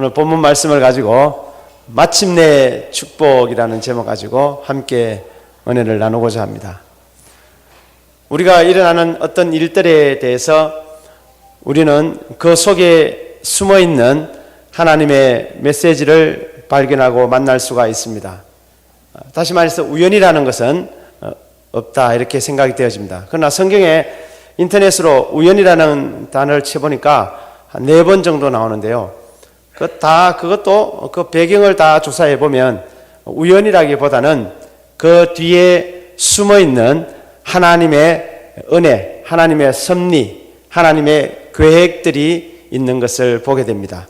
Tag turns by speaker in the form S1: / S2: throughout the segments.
S1: 오늘 본문 말씀을 가지고 마침내 축복이라는 제목 가지고 함께 은혜를 나누고자 합니다. 우리가 일어나는 어떤 일들에 대해서 우리는 그 속에 숨어 있는 하나님의 메시지를 발견하고 만날 수가 있습니다. 다시 말해서 우연이라는 것은 어, 없다 이렇게 생각이 되어집니다. 그러나 성경에 인터넷으로 우연이라는 단어를 쳐보니까 한 네 번 정도 나오는데요. 그 다 그것도 그 배경을 다 조사해 보면 우연이라기보다는 그 뒤에 숨어 있는 하나님의 은혜, 하나님의 섭리, 하나님의 계획들이 있는 것을 보게 됩니다.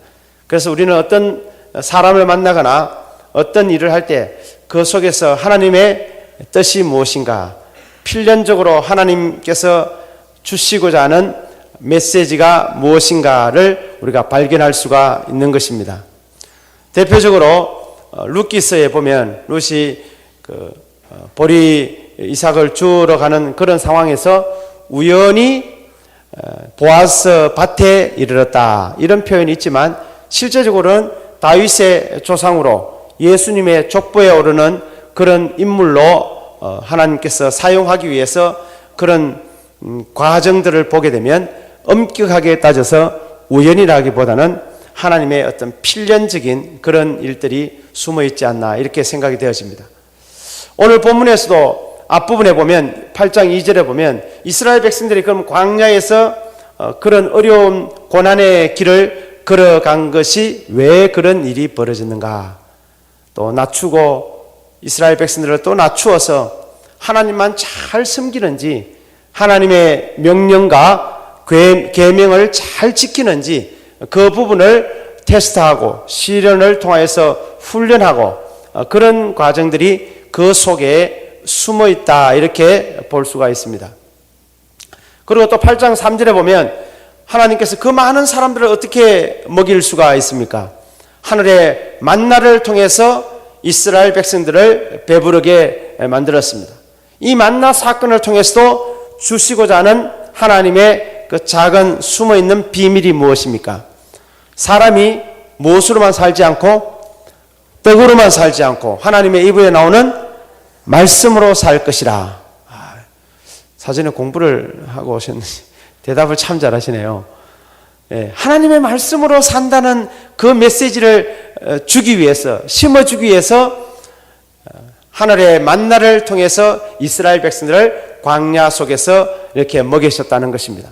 S1: 그래서 우리는 어떤 사람을 만나거나 어떤 일을 할 때 그 속에서 하나님의 뜻이 무엇인가, 필연적으로 하나님께서 주시고자 하는 메시지가 무엇인가를 우리가 발견할 수가 있는 것입니다. 대표적으로 어, 루키스에 보면 룻이 그 어, 보리 이삭을 주러 가는 그런 상황에서 우연히 어, 보아스 밭에 이르렀다 이런 표현이 있지만 실제적으로는 다윗의 조상으로 예수님의 족보에 오르는 그런 인물로 하나님께서 사용하기 위해서 그런 음, 과정들을 보게 되면 엄격하게 따져서 우연이라기보다는 하나님의 어떤 필연적인 그런 일들이 숨어 있지 않나 이렇게 생각이 되어집니다. 오늘 본문에서도 앞부분에 보면 8장 2절에 보면 이스라엘 백성들이 그럼 광야에서 어, 그런 어려운 고난의 길을 걸어간 것이 왜 그런 일이 벌어졌는가? 또 낮추고 이스라엘 백성들을 또 낮추어서 하나님만 잘 섬기는지 하나님의 명령과 계명을 잘 지키는지 그 부분을 테스트하고 시련을 통하여서 훈련하고 어, 그런 과정들이 그 속에 숨어 있다 이렇게 볼 수가 있습니다. 그리고 또 8장 3절에 보면 하나님께서 그 많은 사람들을 어떻게 먹일 수가 있습니까? 하늘의 만나를 통해서 이스라엘 백성들을 배부르게 만들었습니다. 이 만나 사건을 통해서도 주시고자 하는 하나님의 그 작은 숨어 있는 비밀이 무엇입니까? 사람이 무엇으로만 살지 않고 떡으로만 살지 않고 하나님의 입에 나오는 말씀으로 살 것이라. 아, 사전에 공부를 하고 오셨는지 대답을 참 잘하시네요. 예, 하나님의 말씀으로 산다는 그 메시지를 어, 주기 위해서 심어주기 위해서 어, 하늘의 만나를 통해서 이스라엘 백성들을 광야 속에서 이렇게 먹이셨다는 것입니다.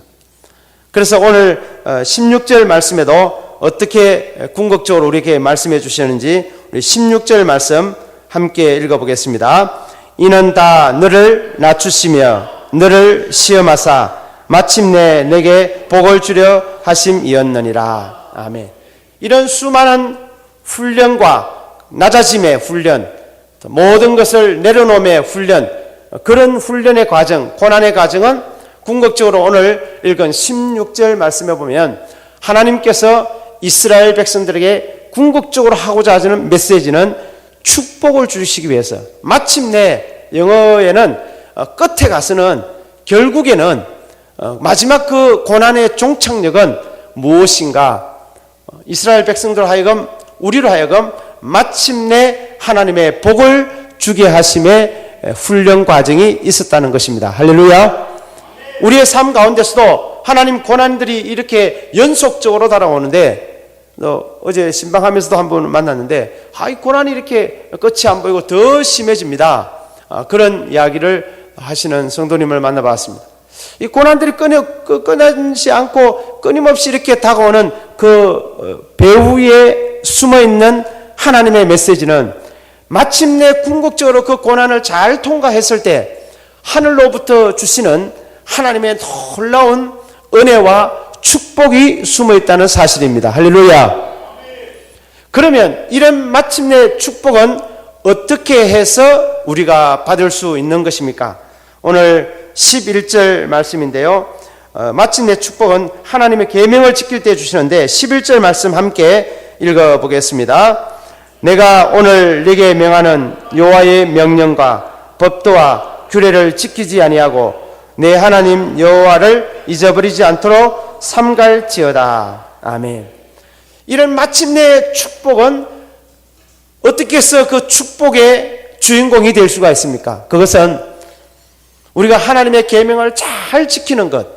S1: 그래서 오늘 16절 어, 말씀에도 어떻게 궁극적으로 우리에게 말씀해 주시는지 우리 16절 말씀 함께 읽어보겠습니다. 이는 다 너를 낮추시며 너를 시험하사 마침내 내게 복을 주려 하심이었느니라. 아멘. 이런 수많은 훈련과 낮아짐의 훈련, 모든 것을 내려놓음의 훈련, 그런 훈련의 과정, 고난의 과정은 궁극적으로 오늘 읽은 16절 말씀에 보면 하나님께서 이스라엘 백성들에게 궁극적으로 하고자 하시는 메시지는 축복을 주시기 위해서 마침내 영어에는 어, 끝에 가서는 결국에는 어, 마지막 그 고난의 종착역은 무엇인가 어, 이스라엘 백성들 하여금 우리로 하여금 마침내 하나님의 복을 주게 하심의 훈련 과정이 있었다는 것입니다. 할렐루야. 우리의 삶 가운데서도 하나님 고난들이 이렇게 연속적으로 달아오는데 어제 신방하면서도 한번 만났는데 아, 이 고난이 이렇게 끝이 안 보이고 더 심해집니다. 아, 그런 이야기를 하시는 성도님을 만나봤습니다. 이 고난들이 끊어, 끊어지 않고 끊임없이 이렇게 다가오는 그 어, 배후에 숨어 있는 하나님의 메시지는 마침내 궁극적으로 그 고난을 잘 통과했을 때 하늘로부터 주시는 하나님의 놀라운 은혜와 축복이 숨어 있다는 사실입니다. 할렐루야. 그러면 이런 마침내 축복은 어떻게 해서 우리가 받을 수 있는 것입니까? 오늘 11절 말씀인데요. 어, 마침내 축복은 하나님의 계명을 지킬 때 주시는데 11절 말씀 함께 읽어 보겠습니다. 내가 오늘 네게 명하는 여호와의 명령과 법도와 규례를 지키지 아니하고 내 하나님 여호와를 잊어버리지 않도록 삼갈지어다. 아멘. 이런 마침내 축복은 어떻게 해서 그 축복의 주인공이 될 수가 있습니까? 그것은 우리가 하나님의 계명을 잘 지키는 것,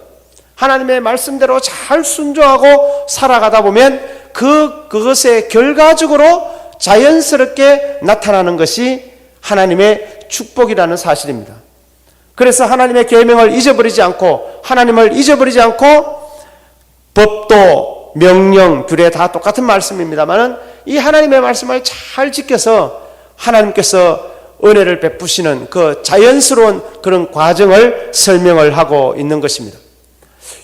S1: 하나님의 말씀대로 잘 순종하고 살아가다 보면 그 그것의 결과적으로 자연스럽게 나타나는 것이 하나님의 축복이라는 사실입니다. 그래서 하나님의 계명을 잊어버리지 않고 하나님을 잊어버리지 않고 법도 명령 규례 다 똑같은 말씀입니다만은 이 하나님의 말씀을 잘 지켜서 하나님께서 은혜를 베푸시는 그 자연스러운 그런 과정을 설명을 하고 있는 것입니다.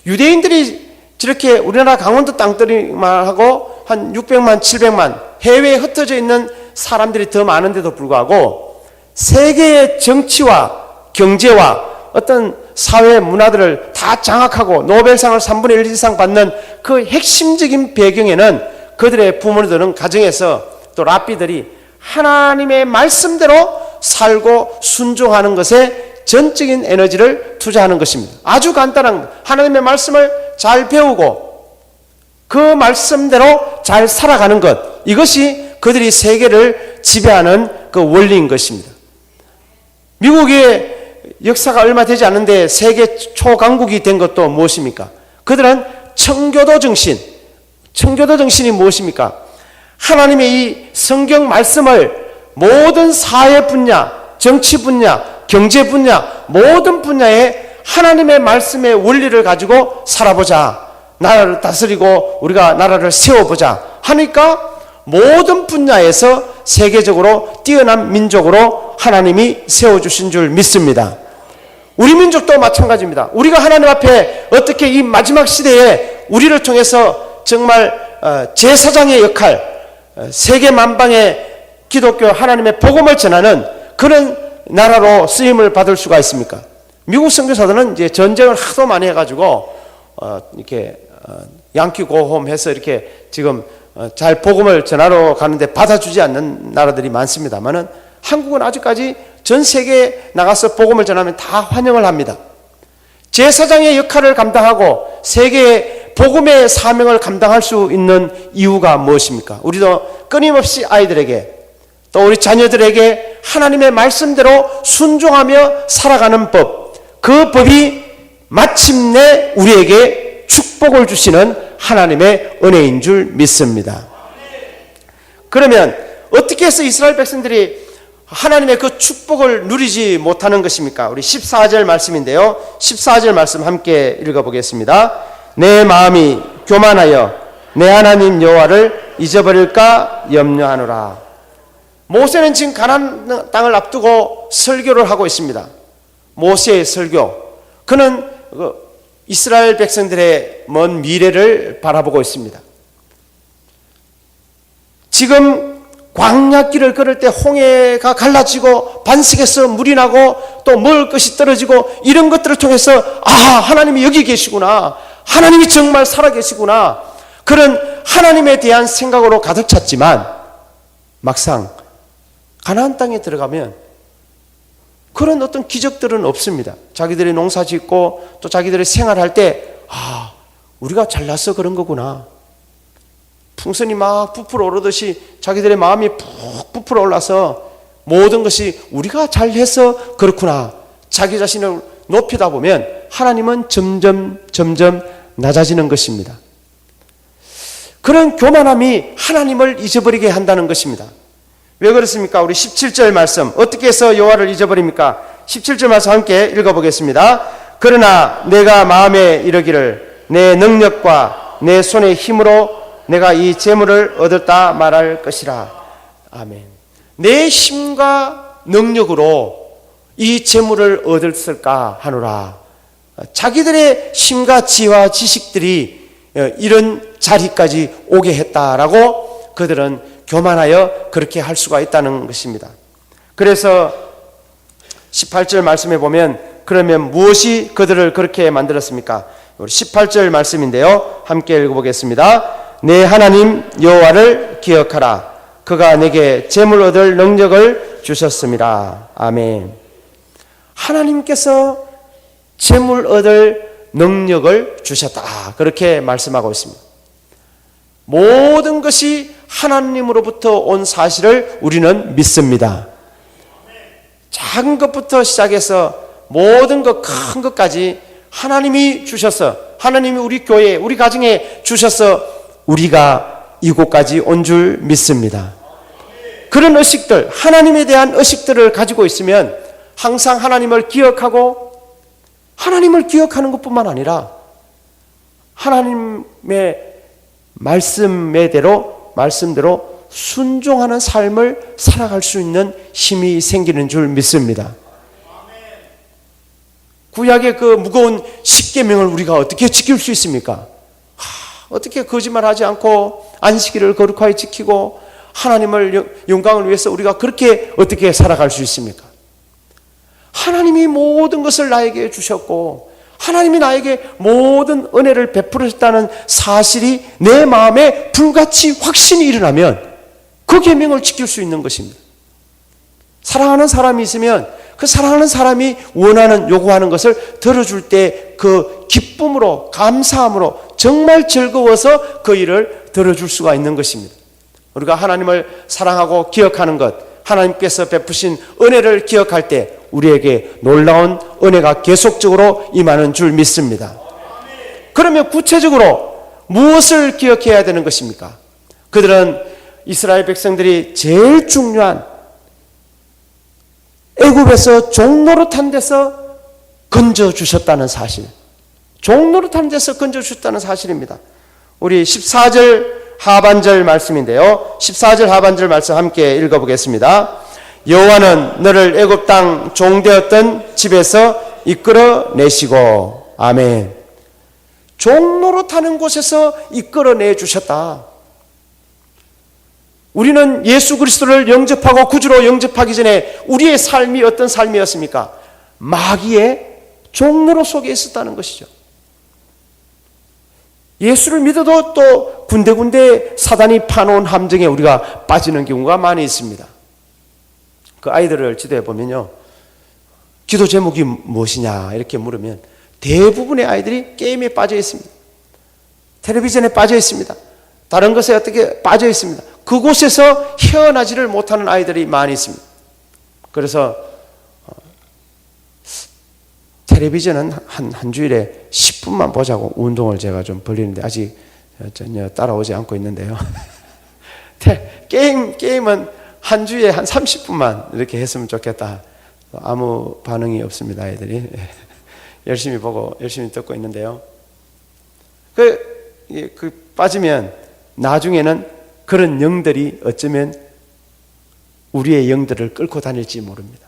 S1: 유대인들이 저렇게 우리나라 강원도 땅들이만 하고 한 600만, 700만 해외에 흩어져 있는 사람들이 더 많은데도 불구하고 세계의 정치와 경제와 어떤 사회 문화들을 다 장악하고 노벨상을 3분의 1 이상 받는 그 핵심적인 배경에는 그들의 부모들은 가정에서 또 랍비들이 하나님의 말씀대로 살고 순종하는 것에 전적인 에너지를 투자하는 것입니다. 아주 간단한 하나님의 말씀을 잘 배우고 그 말씀대로 잘 살아가는 것 이것이 그들이 세계를 지배하는 그 원리인 것입니다. 미국의 역사가 얼마 되지 않는데 세계 초강국이 된 것도 무엇입니까? 그들은 청교도 정신, 청교도 정신이 무엇입니까? 하나님의 이 성경 말씀을 모든 사회 분야, 정치 분야, 경제 분야, 모든 분야에 하나님의 말씀의 원리를 가지고 살아보자. 나라를 다스리고 우리가 나라를 세워보자. 하니까 모든 분야에서 세계적으로 뛰어난 민족으로 하나님이 세워주신 줄 믿습니다. 우리 민족도 마찬가지입니다. 우리가 하나님 앞에 어떻게 이 마지막 시대에 우리를 통해서 정말 어, 제사장의 역할, 어, 세계 만방의 기독교 하나님의 복음을 전하는 그런 나라로 쓰임을 받을 수가 있습니까? 미국 선교사들은 이제 전쟁을 하도 많이 해가지고 어, 이렇게 어, 양키 고홈해서 이렇게 지금 어, 잘 복음을 전하러 가는데 받아주지 않는 나라들이 많습니다만은 한국은 아직까지 전 세계에 나가서 복음을 전하면 다 환영을 합니다. 제사장의 역할을 감당하고 세계의 복음의 사명을 감당할 수 있는 이유가 무엇입니까? 우리도 끊임없이 아이들에게 또 우리 자녀들에게 하나님의 말씀대로 순종하며 살아가는 법, 그 법이 마침내 우리에게 축복을 주시는 하나님의 은혜인 줄 믿습니다. 그러면 어떻게 해서 이스라엘 백성들이 하나님의 그 축복을 누리지 못하는 것입니까? 우리 14절 말씀인데요. 14절 말씀 함께 읽어보겠습니다. 내 마음이 교만하여 내 하나님 여호와를 잊어버릴까 염려하노라. 모세는 지금 가나안 땅을 앞두고 설교를 하고 있습니다. 모세의 설교. 그는 그 이스라엘 백성들의 먼 미래를 바라보고 있습니다. 지금 광야길을 걸을 때 홍해가 갈라지고 반석에서 물이 나고 또 먹을 것이 떨어지고 이런 것들을 통해서 아 하나님이 여기 계시구나 하나님이 정말 살아 계시구나 그런 하나님에 대한 생각으로 가득 찼지만 막상 가나안 땅에 들어가면 그런 어떤 기적들은 없습니다. 자기들이 농사 짓고 또 자기들이 생활할 때 아, 우리가 잘나서 그런 거구나. 풍선이 막 부풀어 오르듯이 자기들의 마음이 푹 부풀어 올라서 모든 것이 우리가 잘해서 그렇구나. 자기 자신을 높이다 보면 하나님은 점점 점점 낮아지는 것입니다. 그런 교만함이 하나님을 잊어버리게 한다는 것입니다. 왜 그렇습니까? 우리 17절 말씀 어떻게 해서 여호와를 잊어버립니까? 17절 말씀 함께 읽어보겠습니다. 그러나 내가 마음에 이르기를 내 능력과 내 손의 힘으로 내가 이 재물을 얻었다 말할 것이라. 아멘. 내 힘과 능력으로 이 재물을 얻었을까 하노라. 자기들의 힘과 지와 지식들이 이런 자리까지 오게 했다라고 그들은 교만하여 그렇게 할 수가 있다는 것입니다. 그래서 18절 말씀에 보면 그러면 무엇이 그들을 그렇게 만들었습니까? 우리 18절 말씀인데요. 함께 읽어보겠습니다. 내 하나님 여호와를 기억하라. 그가 내게 재물 얻을 능력을 주셨습니다. 아멘. 하나님께서 재물 얻을 능력을 주셨다. 그렇게 말씀하고 있습니다. 모든 것 것이 하나님으로부터 온 사실을 우리는 믿습니다. 작은 것부터 시작해서 모든 것 큰 것까지 하나님이 주셔서 하나님이 우리 교회 우리 가정에 주셔서 우리가 이곳까지 온 줄 믿습니다. 그런 의식들 하나님에 대한 의식들을 가지고 있으면 항상 하나님을 기억하고 하나님을 기억하는 것뿐만 아니라 하나님의 말씀에대로 말씀대로 순종하는 삶을 살아갈 수 있는 힘이 생기는 줄 믿습니다. 구약의 그 무거운 십계명을 우리가 어떻게 지킬 수 있습니까? 하, 어떻게 거짓말하지 않고 안식일을 거룩하게 지키고 하나님을 영- 영광을 위해서 우리가 그렇게 어떻게 살아갈 수 있습니까? 하나님이 모든 것을 나에게 주셨고 하나님이 나에게 모든 은혜를 베풀으셨다는 사실이 내 마음에 불같이 확신이 일어나면 그 계명을 지킬 수 있는 것입니다. 사랑하는 사람이 있으면 그 사랑하는 사람이 원하는 요구하는 것을 들어줄 때 그 기쁨으로 감사함으로 정말 즐거워서 그 일을 들어줄 수가 있는 것입니다. 우리가 하나님을 사랑하고 기억하는 것, 하나님께서 베푸신 은혜를 기억할 때 우리에게 놀라운 은혜가 계속적으로 임하는 줄 믿습니다. 그러면 구체적으로 무엇을 기억해야 되는 것입니까? 그들은 이스라엘 백성들이 제일 중요한 애굽에서 종노릇한 데서 건져 주셨다는 사실. 종노릇한 데서 건져 주셨다는 사실입니다. 우리 14절 하반절 말씀인데요. 14절 하반절 말씀 함께 읽어 보겠습니다. 여호와는 너를 애굽 땅 종되었던 집에서 이끌어 내시고 아멘. 종노릇하는 곳에서 이끌어내 주셨다. 우리는 예수 그리스도를 영접하고 구주로 영접하기 전에 우리의 삶이 어떤 삶이었습니까? 마귀의 종로로 속에 있었다는 것이죠. 예수를 믿어도 또 군데군데 사단이 파놓은 함정에 우리가 빠지는 경우가 많이 있습니다. 그 아이들을 지도해 보면요. 기도 제목이 무엇이냐 이렇게 물으면 대부분의 아이들이 게임에 빠져 있습니다. 텔레비전에 빠져 있습니다. 다른 것에 어떻게 빠져 있습니다. 그곳에서 헤어나지를 못하는 아이들이 많이 있습니다. 그래서 어, 텔레비전은 한, 한 주일에 10분만 보자고 운동을 제가 좀 벌리는데 아직 전혀 따라오지 않고 있는데요. 테- 게임, 게임은 한 주에 한 30분만 이렇게 했으면 좋겠다. 아무 반응이 없습니다, 아이들이. 열심히 보고 열심히 듣고 있는데요. 그, 그 빠지면 나중에는 그런 영들이 어쩌면 우리의 영들을 끌고 다닐지 모릅니다.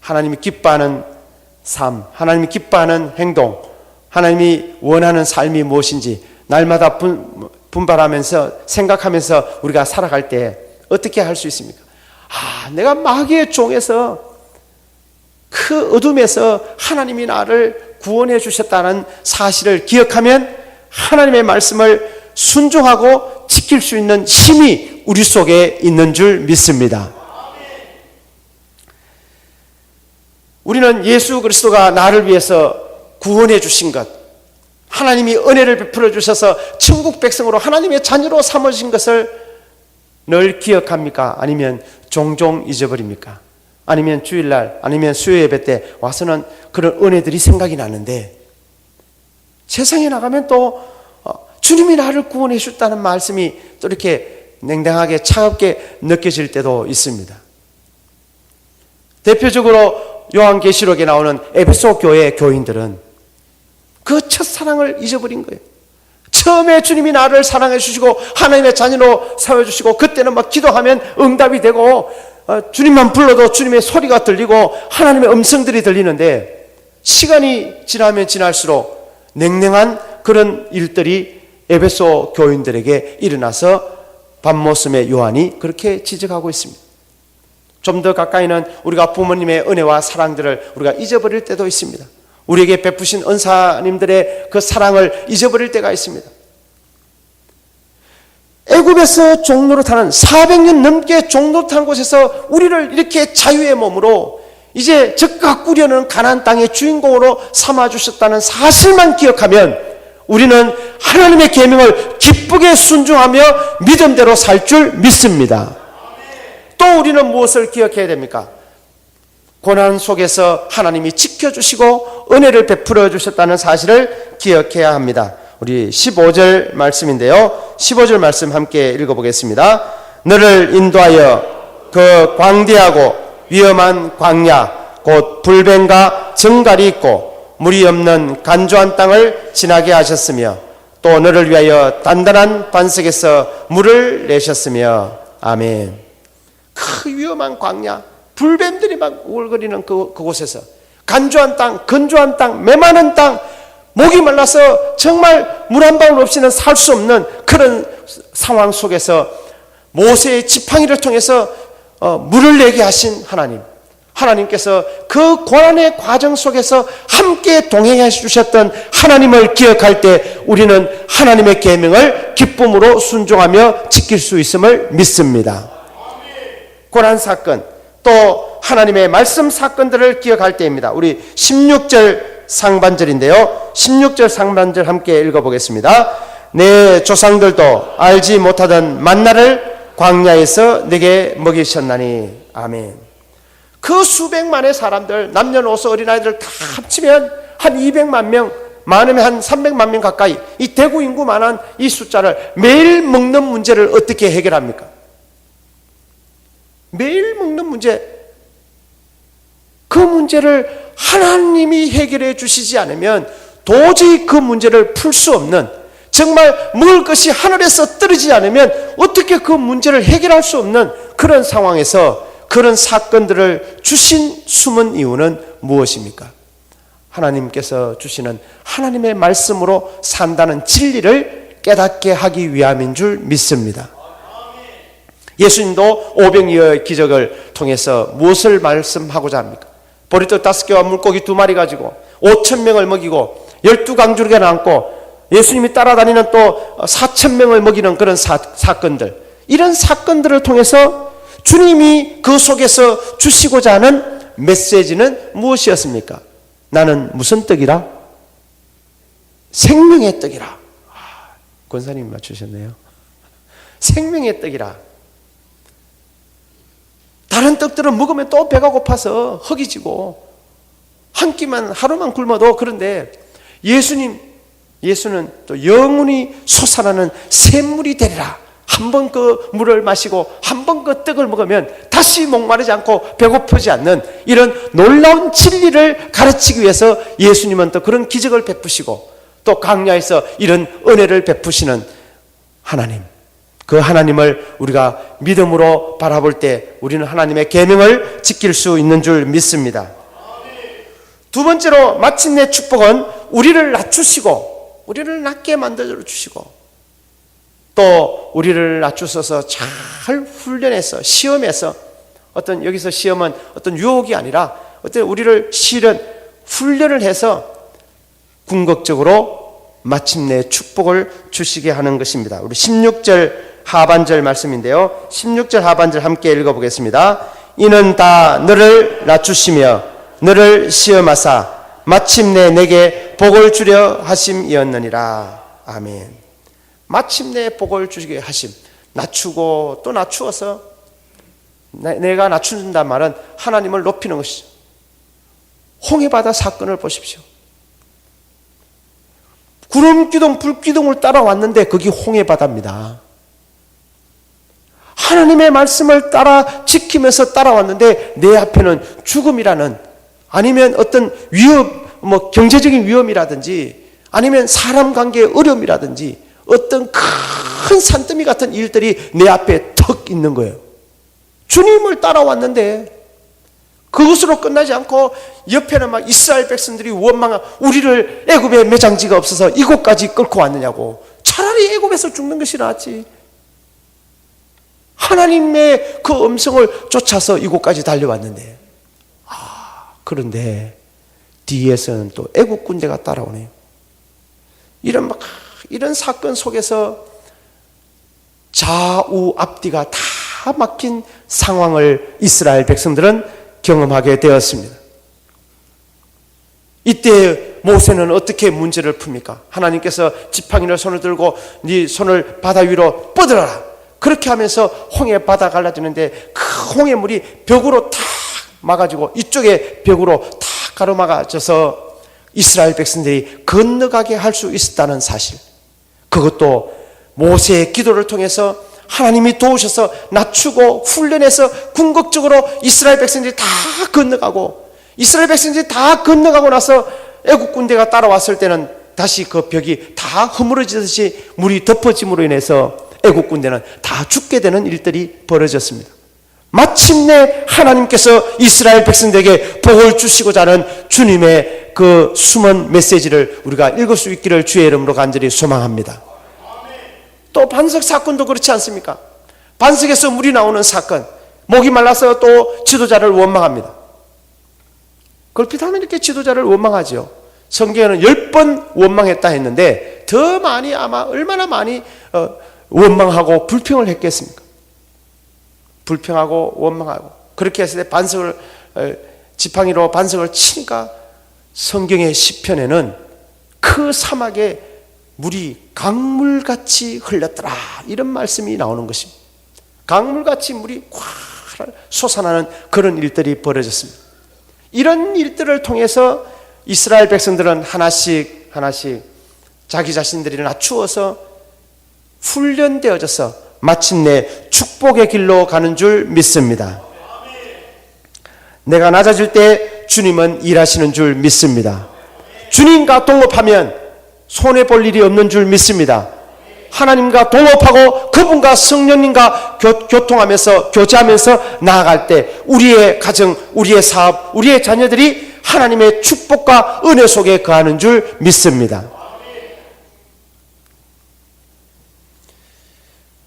S1: 하나님이 기뻐하는 삶, 하나님이 기뻐하는 행동, 하나님이 원하는 삶이 무엇인지 날마다 분, 분발하면서 생각하면서 우리가 살아갈 때 어떻게 할 수 있습니까? 아, 내가 마귀의 종에서 그 어둠에서 하나님이 나를 구원해 주셨다는 사실을 기억하면 하나님의 말씀을 순종하고 지킬 수 있는 힘이 우리 속에 있는 줄 믿습니다. 우리는 예수 그리스도가 나를 위해서 구원해 주신 것, 하나님이 은혜를 베풀어 주셔서 천국 백성으로 하나님의 자녀로 삼으신 것을 늘 기억합니까? 아니면 종종 잊어버립니까? 아니면 주일날, 아니면 수요 예배 때 와서는 그런 은혜들이 생각이 나는데 세상에 나가면 또 어, 주님이 나를 구원해 주셨다는 말씀이 또 이렇게 냉정하게 차갑게 느껴질 때도 있습니다. 대표적으로 요한계시록에 나오는 에베소 교회 교인들은 그 첫사랑을 잊어버린 거예요. 처음에 주님이 나를 사랑해 주시고 하나님의 자녀로 삼아 주시고 그때는 막 기도하면 응답이 되고 어, 주님만 불러도 주님의 소리가 들리고 하나님의 음성들이 들리는데 시간이 지나면 지날수록 냉랭한 그런 일들이 에베소 교인들에게 일어나서 밤모습의 요한이 그렇게 지적하고 있습니다. 좀 더 가까이는 우리가 부모님의 은혜와 사랑들을 우리가 잊어버릴 때도 있습니다. 우리에게 베푸신 은사님들의 그 사랑을 잊어버릴 때가 있습니다. 애굽에서 종로를 타는 400년 넘게 종로를 타는 곳에서 우리를 이렇게 자유의 몸으로 이제 적각 꾸려는 가나안 땅의 주인공으로 삼아 주셨다는 사실만 기억하면 우리는 하나님의 계명을 기쁘게 순종하며 믿음대로 살 줄 믿습니다. 또 우리는 무엇을 기억해야 됩니까? 고난 속에서 하나님이 지켜주시고 은혜를 베풀어 주셨다는 사실을 기억해야 합니다. 우리 15절 말씀인데요. 15절 말씀 함께 읽어보겠습니다. 너를 인도하여 그 광대하고 위험한 광야, 곧 불뱀과 정갈이 있고 물이 없는 간조한 땅을 지나게 하셨으며 또 너를 위하여 단단한 반석에서 물을 내셨으며 아멘. 그 위험한 광야, 불뱀들이 막 울거리는 그, 그곳에서 간조한 땅, 건조한 땅, 메마른 땅, 목이 말라서 정말 물 한 방울 없이는 살 수 없는 그런 상황 속에서 모세의 지팡이를 통해서 어, 물을 내게 하신 하나님. 하나님께서 그 고난의 과정 속에서 함께 동행해 주셨던 하나님을 기억할 때 우리는 하나님의 계명을 기쁨으로 순종하며 지킬 수 있음을 믿습니다. 고난 사건 또 하나님의 말씀 사건들을 기억할 때입니다. 우리 16절 상반절인데요. 16절 상반절 함께 읽어보겠습니다. 내 조상들도 알지 못하던 만나를 광야에서 내게 먹이셨나니 아멘. 그 수백만의 사람들 남녀노소 어린아이들 다 합치면 한 200만 명 많으면 한 300만 명 가까이 이 대구 인구만한 이 숫자를 매일 먹는 문제를 어떻게 해결합니까? 매일 먹는 문제 그 문제를 하나님이 해결해 주시지 않으면 도저히 그 문제를 풀 수 없는 정말 먹을 것이 하늘에서 떨어지지 않으면 어떻게 그 문제를 해결할 수 없는 그런 상황에서 그런 사건들을 주신 숨은 이유는 무엇입니까? 하나님께서 주시는 하나님의 말씀으로 산다는 진리를 깨닫게 하기 위함인 줄 믿습니다. 예수님도 오병이어의 기적을 통해서 무엇을 말씀하고자 합니까? 보리떡 다섯 개와 물고기 두 마리 가지고 오천 명을 먹이고 열두 강주리가 남고 예수님이 따라다니는 또 사천 명을 먹이는 그런 사, 사건들 이런 사건들을 통해서 주님이 그 속에서 주시고자 하는 메시지는 무엇이었습니까? 나는 무슨 떡이라? 생명의 떡이라. 아, 권사님 맞추셨네요. 생명의 떡이라. 다른 떡들은 먹으면 또 배가 고파서 허기지고 한 끼만 하루만 굶어도 그런데 예수님 예수는 또 영원히 솟아나는 샘물이 되리라. 한 번 그 물을 마시고 한 번 그 떡을 먹으면 다시 목마르지 않고 배고프지 않는 이런 놀라운 진리를 가르치기 위해서 예수님은 또 그런 기적을 베푸시고 또 강야에서 이런 은혜를 베푸시는 하나님. 그 하나님을 우리가 믿음으로 바라볼 때 우리는 하나님의 계명을 지킬 수 있는 줄 믿습니다. 두 번째로 마침내 축복은 우리를 낮추시고 우리를 낮게 만들어 주시고 또 우리를 낮추셔서 잘 훈련해서 시험해서 어떤 여기서 시험은 어떤 유혹이 아니라 어떤 우리를 실은 훈련을 해서 궁극적으로 마침내 축복을 주시게 하는 것입니다. 우리 16절 하반절 말씀인데요. 16절 하반절 함께 읽어보겠습니다. 이는 다 너를 낮추시며 너를 시험하사 마침내 내게 복을 주려 하심이었느니라. 아멘. 마침내 복을 주시게 하심. 낮추고 또 낮추어서 내가 낮춘다 말은 하나님을 높이는 것이죠. 홍해바다 사건을 보십시오. 구름 기둥, 불 기둥을 따라왔는데 거기 홍해바다입니다. 하나님의 말씀을 따라 지키면서 따라왔는데 내 앞에는 죽음이라는 아니면 어떤 위험, 뭐 경제적인 위험이라든지 아니면 사람 관계의 어려움이라든지 어떤 큰 산더미 같은 일들이 내 앞에 턱 있는 거예요. 주님을 따라왔는데 그것으로 끝나지 않고 옆에는 막 이스라엘 백성들이 원망한 우리를 애굽에 매장지가 없어서 이곳까지 끌고 왔느냐고 차라리 애굽에서 죽는 것이 낫지. 하나님의 그 음성을 쫓아서 이곳까지 달려왔는데, 아, 그런데 뒤에서는 또 애국 군대가 따라오네요. 이런 막, 이런 사건 속에서 좌우 앞뒤가 다 막힌 상황을 이스라엘 백성들은 경험하게 되었습니다. 이때 모세는 어떻게 문제를 풉니까? 하나님께서 지팡이를 손을 들고 네 손을 바다 위로 뻗어라. 그렇게 하면서 홍해 바다 갈라지는데 그 홍해 물이 벽으로 탁 막아지고 이쪽에 벽으로 탁 가로막아져서 이스라엘 백성들이 건너가게 할 수 있었다는 사실. 그것도 모세의 기도를 통해서 하나님이 도우셔서 낮추고 훈련해서 궁극적으로 이스라엘 백성들이 다 건너가고 이스라엘 백성들이 다 건너가고 나서 애국 군대가 따라왔을 때는 다시 그 벽이 다 허물어지듯이 물이 덮어짐으로 인해서 애국 군대는 다 죽게 되는 일들이 벌어졌습니다. 마침내 하나님께서 이스라엘 백성들에게 복을 주시고자 하는 주님의 그 숨은 메시지를 우리가 읽을 수 있기를 주의 이름으로 간절히 소망합니다. 또 반석 사건도 그렇지 않습니까? 반석에서 물이 나오는 사건, 목이 말라서 또 지도자를 원망합니다. 걸핏하면 이렇게 지도자를 원망하죠. 성경에는 열 번 원망했다 했는데 더 많이 아마 얼마나 많이 어, 원망하고 불평을 했겠습니까? 불평하고 원망하고 그렇게 했을 때 반석을 어, 지팡이로 반석을 치니까 성경의 시편에는 그 사막에 물이 강물같이 흘렀더라 이런 말씀이 나오는 것입니다. 강물같이 물이 콱 솟아나는 그런 일들이 벌어졌습니다. 이런 일들을 통해서 이스라엘 백성들은 하나씩 하나씩 자기 자신들이 낮추어서 훈련되어져서 마침내 축복의 길로 가는 줄 믿습니다. 내가 낮아질 때 주님은 일하시는 줄 믿습니다. 주님과 동업하면 손해 볼 일이 없는 줄 믿습니다. 하나님과 동업하고 그분과 성령님과 교, 교통하면서 교제하면서 나아갈 때 우리의 가정, 우리의 사업, 우리의 자녀들이 하나님의 축복과 은혜 속에 거하는 줄 믿습니다.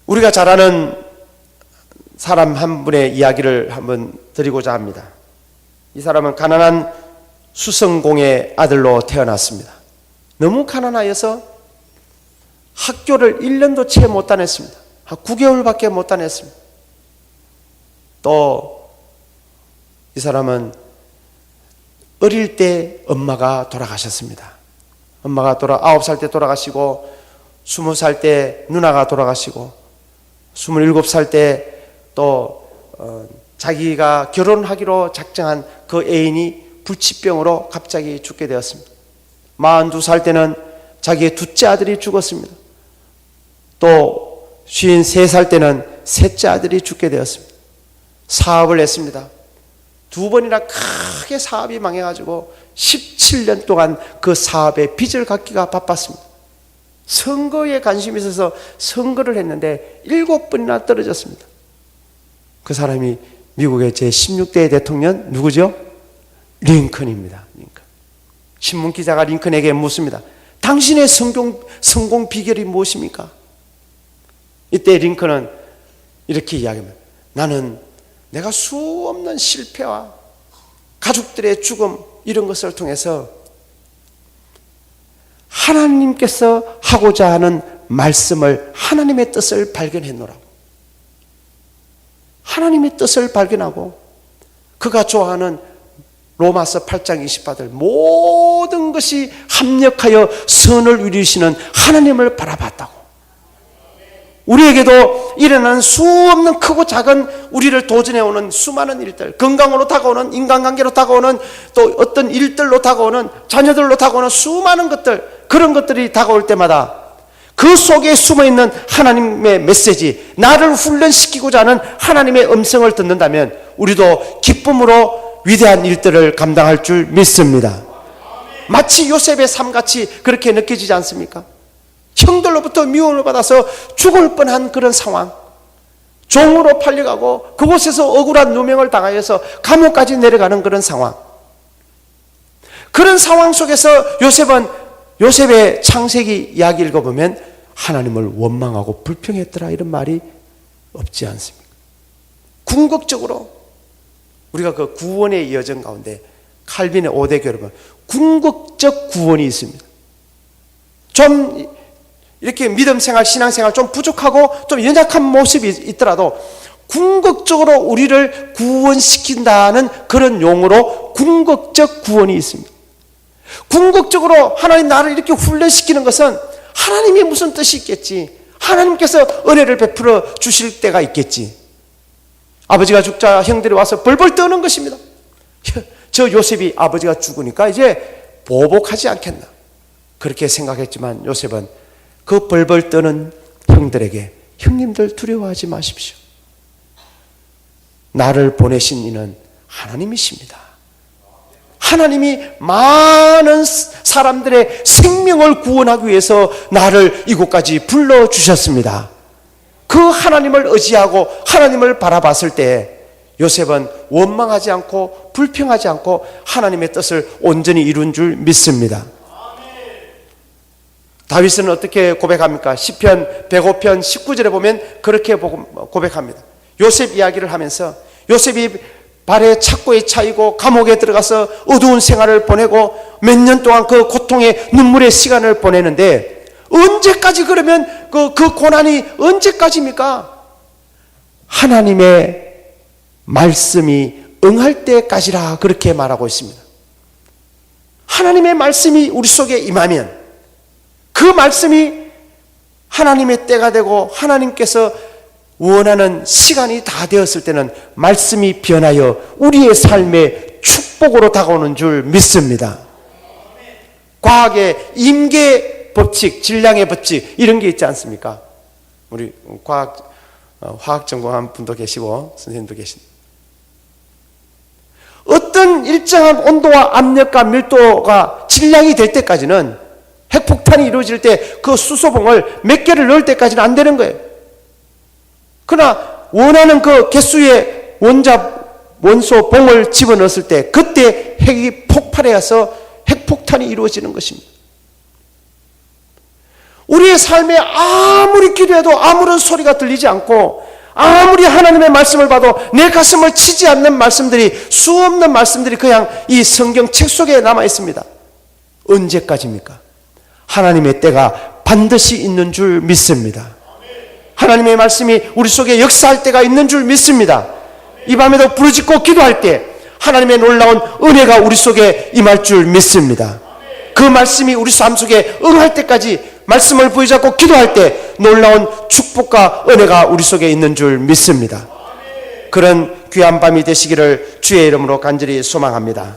S1: 우리가 잘 아는 사람 한 분의 이야기를 한번 드리고자 합니다. 이 사람은 가난한 수성공의 아들로 태어났습니다. 너무 가난하여서 학교를 1년도 채 못 다녔습니다. 한 9개월밖에 못 다녔습니다. 또 이 사람은 어릴 때 엄마가 돌아가셨습니다. 엄마가 돌아 9살 때 돌아가시고 20살 때 누나가 돌아가시고 27살 때또 어, 자기가 결혼하기로 작정한 그 애인이 불치병으로 갑자기 죽게 되었습니다. 42살 때는 자기의 둘째 아들이 죽었습니다. 또 53살 때는 셋째 아들이 죽게 되었습니다. 사업을 했습니다. 두 번이나 크게 사업이 망해가지고 17년 동안 그 사업에 빚을 갚기가 바빴습니다. 선거에 관심이 있어서 선거를 했는데 일곱 번이나 떨어졌습니다. 그 사람이 미국의 제 16대 대통령 누구죠? 링컨입니다. 링컨. 신문 기자가 링컨에게 묻습니다. 당신의 성공, 성공 비결이 무엇입니까? 이때 링컨은 이렇게 이야기합니다. 나는 내가 수없는 실패와 가족들의 죽음 이런 것을 통해서 하나님께서 하고자 하는 말씀을 하나님의 뜻을 발견했노라고. 하나님의 뜻을 발견하고 그가 좋아하는 로마서 8장 28절 모든 것이 합력하여 선을 이루시는 하나님을 바라봤다고. 우리에게도 일어나는 수없는 크고 작은 우리를 도전해오는 수많은 일들, 건강으로 다가오는 인간관계로 다가오는 또 어떤 일들로 다가오는 자녀들로 다가오는 수많은 것들, 그런 것들이 다가올 때마다 그 속에 숨어 있는 하나님의 메시지, 나를 훈련시키고자 하는 하나님의 음성을 듣는다면 우리도 기쁨으로 위대한 일들을 감당할 줄 믿습니다. 마치 요셉의 삶같이 그렇게 느껴지지 않습니까? 형들로부터 미움을 받아서 죽을 뻔한 그런 상황. 종으로 팔려가고 그곳에서 억울한 누명을 당하여서 감옥까지 내려가는 그런 상황. 그런 상황 속에서 요셉은 요셉의 창세기 이야기 읽어보면 하나님을 원망하고 불평했더라 이런 말이 없지 않습니까? 궁극적으로 우리가 그 구원의 여정 가운데 칼빈의 5대 교회를 궁극적 구원이 있습니다. 좀 이렇게 믿음 생활, 신앙 생활 좀 부족하고 좀 연약한 모습이 있더라도 궁극적으로 우리를 구원시킨다는 그런 용어로 궁극적 구원이 있습니다. 궁극적으로 하나님 나를 이렇게 훈련시키는 것은 하나님이 무슨 뜻이 있겠지. 하나님께서 은혜를 베풀어 주실 때가 있겠지. 아버지가 죽자 형들이 와서 벌벌 떠는 것입니다. 저 요셉이 아버지가 죽으니까 이제 보복하지 않겠나. 그렇게 생각했지만 요셉은 그 벌벌 떠는 형들에게 형님들 두려워하지 마십시오. 나를 보내신 이는 하나님이십니다. 하나님이 많은 사람들의 생명을 구원하기 위해서 나를 이곳까지 불러주셨습니다. 그 하나님을 의지하고 하나님을 바라봤을 때 요셉은 원망하지 않고 불평하지 않고 하나님의 뜻을 온전히 이룬 줄 믿습니다. 다윗은 어떻게 고백합니까? 시편 105편 19절에 보면 그렇게 고백합니다. 요셉 이야기를 하면서 요셉이 발에 착고에 차이고 감옥에 들어가서 어두운 생활을 보내고 몇 년 동안 그 고통의 눈물의 시간을 보내는데 언제까지 그러면 그, 그 고난이 언제까지입니까? 하나님의 말씀이 응할 때까지라 그렇게 말하고 있습니다. 하나님의 말씀이 우리 속에 임하면 그 말씀이 하나님의 때가 되고 하나님께서 원하는 시간이 다 되었을 때는 말씀이 변하여 우리의 삶의 축복으로 다가오는 줄 믿습니다. 과학의 임계 법칙, 질량의 법칙 이런 게 있지 않습니까? 우리 과학 어, 화학 전공한 분도 계시고 선생님도 계신. 어떤 일정한 온도와 압력과 밀도가 질량이 될 때까지는 핵폭탄이 이루어질 때 그 수소봉을 몇 개를 넣을 때까지는 안 되는 거예요. 그러나 원하는 그 개수의 원자 원소 봉을 집어넣었을 때 그때 핵이 폭발해서 핵폭탄이 이루어지는 것입니다. 우리의 삶에 아무리 기도해도 아무런 소리가 들리지 않고 아무리 하나님의 말씀을 봐도 내 가슴을 치지 않는 말씀들이 수없는 말씀들이 그냥 이 성경 책 속에 남아 있습니다. 언제까지입니까? 하나님의 때가 반드시 있는 줄 믿습니다. 하나님의 말씀이 우리 속에 역사할 때가 있는 줄 믿습니다. 이 밤에도 부르짖고 기도할 때 하나님의 놀라운 은혜가 우리 속에 임할 줄 믿습니다. 그 말씀이 우리 삶 속에 응할 때까지 말씀을 부여잡고 기도할 때 놀라운 축복과 은혜가 우리 속에 있는 줄 믿습니다. 그런 귀한 밤이 되시기를 주의 이름으로 간절히 소망합니다.